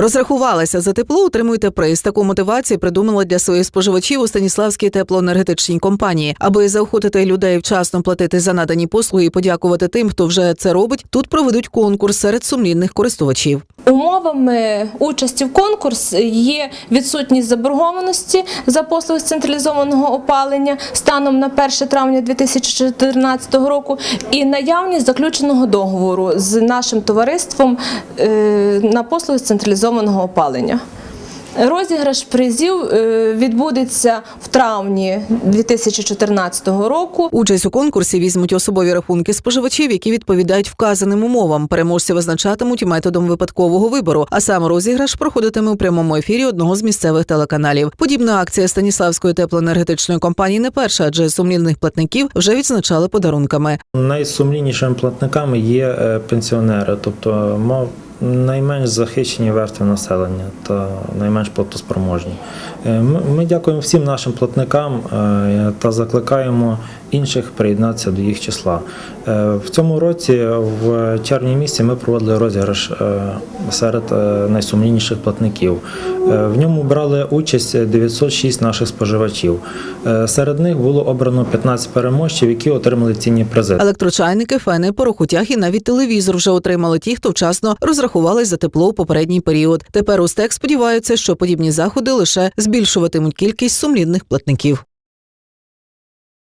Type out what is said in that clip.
Розрахувалися за тепло, отримуйте приз. Таку мотивацію придумала для своїх споживачів у Станіславській теплоенергетичній компанії. Аби заохотити людей вчасно платити за надані послуги і подякувати тим, хто вже це робить. Тут проведуть конкурс серед сумлінних користувачів. Умовами участі в конкурс є відсутність заборгованості за послуги з централізованого опалення станом на 1 травня 2014 року і наявність заключеного договору з нашим товариством е, на послуги з централізованого опалення. Розіграш призів е, відбудеться в травні 2014 року. Участь у конкурсі візьмуть особові рахунки споживачів, які відповідають вказаним умовам. Переможці визначатимуть методом випадкового вибору. А сам розіграш проходитиме у прямому ефірі одного з місцевих телеканалів. Подібна акція Станіславської теплоенергетичної компанії не перша, адже сумлінних платників вже відзначали подарунками. Найсумліннішими платниками є е, пенсіонери, тобто мав найменш захищені верстви населення та найменш платоспроможні. Е, Ми, дякуємо всім нашим платникам е, та закликаємо інших приєднатися до їх числа. Е, В цьому році, в червні місяці, ми проводили розіграш серед найсумлінніших платників. В ньому брали участь 906 наших споживачів. Серед них було обрано 15 переможців, які отримали цінні призи. Електрочайники, фени, порохотяг і навіть телевізор вже отримали ті, хто вчасно розрахувались за тепло у попередній період. Тепер у СТЕК сподіваються, що подібні заходи лише збільшуватимуть кількість сумлінних платників.